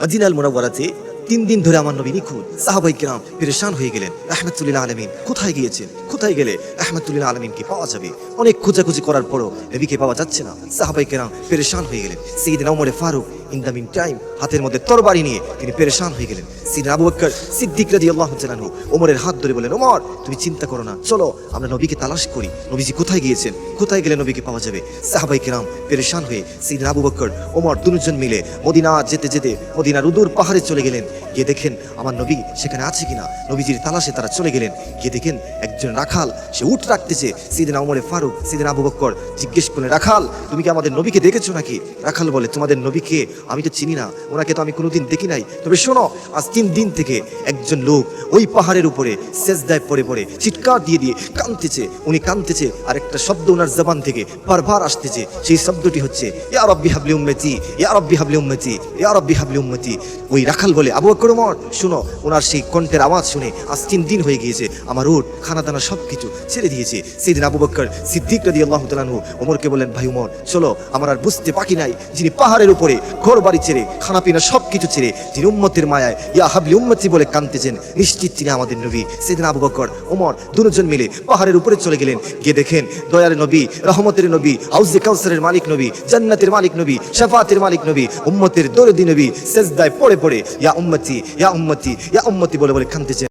মদিনাল মোনাওয়ারাতে তিন দিন ধরে আমার নবী নিখুঁত সাহাবাই কিরাম পেরেশান হয়ে গেলেন। আহমেদুল্লাহ আলমিন কোথায় গিয়েছেন? কোথায় গেলে আহমেদুল্লাহ আলমিনকে পাওয়া যাবে? অনেক খোঁজাখুঁজি করার পরও নবীকে পাওয়া যাচ্ছে না। সাহাবাই কিরাম পেরেশান হয়ে গেলেন। সেইদিন অমরে Faruk in the meantime হাতের মধ্যে তরবারি নিয়ে তিনি পেরেশান হয়ে গেলেন। সিদিন আবু বকর সিদ্দিক রাজি আল্লাহ জানানু ওমরের হাত ধরে বলেন ওমর, তুমি চিন্তা করো না, চলো, আমরা নবীকে তালাশ করি। নবীজি কোথায় গিয়েছেন? কোথায় গেলে নবীকে পাওয়া যাবে? সাহাবাই কিরাম পেরেশান হয়ে সিদিন আবু বকর, ওমর দুজন মিলে মদিনা যেতে যেতে মদিনার উদুর পাহাড়ে চলে গেলেন। গিয়ে দেখেন, আমার নবী সেখানে আছে কিনা? নবীজির তালাশে তারা চলে গেলেন। গিয়ে দেখেন, একজন রাখাল, সে উঠ রাখতেছে। সিদিন ওমরে ফারুক, সিদিন আবু বকর জিজ্ঞেস করলেন, রাখাল, তুমি কি আমাদের নবীকে দেখেছ নাকি? রাখাল বলে, তোমাদের নবীকে আমি তো চিনি না, ওনাকে তো আমি কোনোদিন দেখি নাই। তবে শোনো, আজ তিন দিন থেকে একজন লোক ওই পাহাড়ের উপরে সেজদায় পড়ে পড়ে চিৎকার দিয়ে দিয়ে কাঁদতেছে। উনি কাঁদতেছে আর একটা শব্দ ওনার জবান থেকে বারবার আসতেছে। সেই শব্দটি হচ্ছে, ইয়া রব্বি হাবলি উম্মতি, ইয়া রব্বি হাবলি উম্মতি, ইয়া রব্বি হাবলি উম্মতি। ওই রাখাল বলে, আবু ওমর, শুনো, ওনার সেই কণ্ঠের আওয়াজ শুনে আজ তিন দিন হয়ে গিয়েছে। আমার উট খানা দানা সব কিছু ছেড়ে দিয়েছে। সেদিন আবু বকর সিদ্দিক রাদি আল্লাহ তালানহু ওমরকে বললেন, ভাই উমর, চলো, আমার আর বুঝতে বাকি নাই। যিনি পাহাড়ের উপরে ঘর বাড়ি ছেড়ে খানা পিনা সব কিছু ছেড়ে যিনি উম্মতের মায়ায় ইয়া হাবলি উম্মতি বলে কাঁদতেছেন। নিশ্চিত তিনি আমাদের নবী। সেদিন আবু বকর, ওমর দুজন মিলে পাহাড়ের উপরে চলে গেলেন। গিয়ে দেখেন দয়ার নবী, রহমতের নবী আউজে কাউসারের মালিক নবী, জান্নাতের মালিক নবী, শাফাতের মালিক নবী, উম্মতের দরদি নবী, সেজদায় পড়ে পড়ে, ইয়া উম্মতি ইয়া উম্মতি ইয়া উম্মতি বলে বলে কাঁদতেছেন।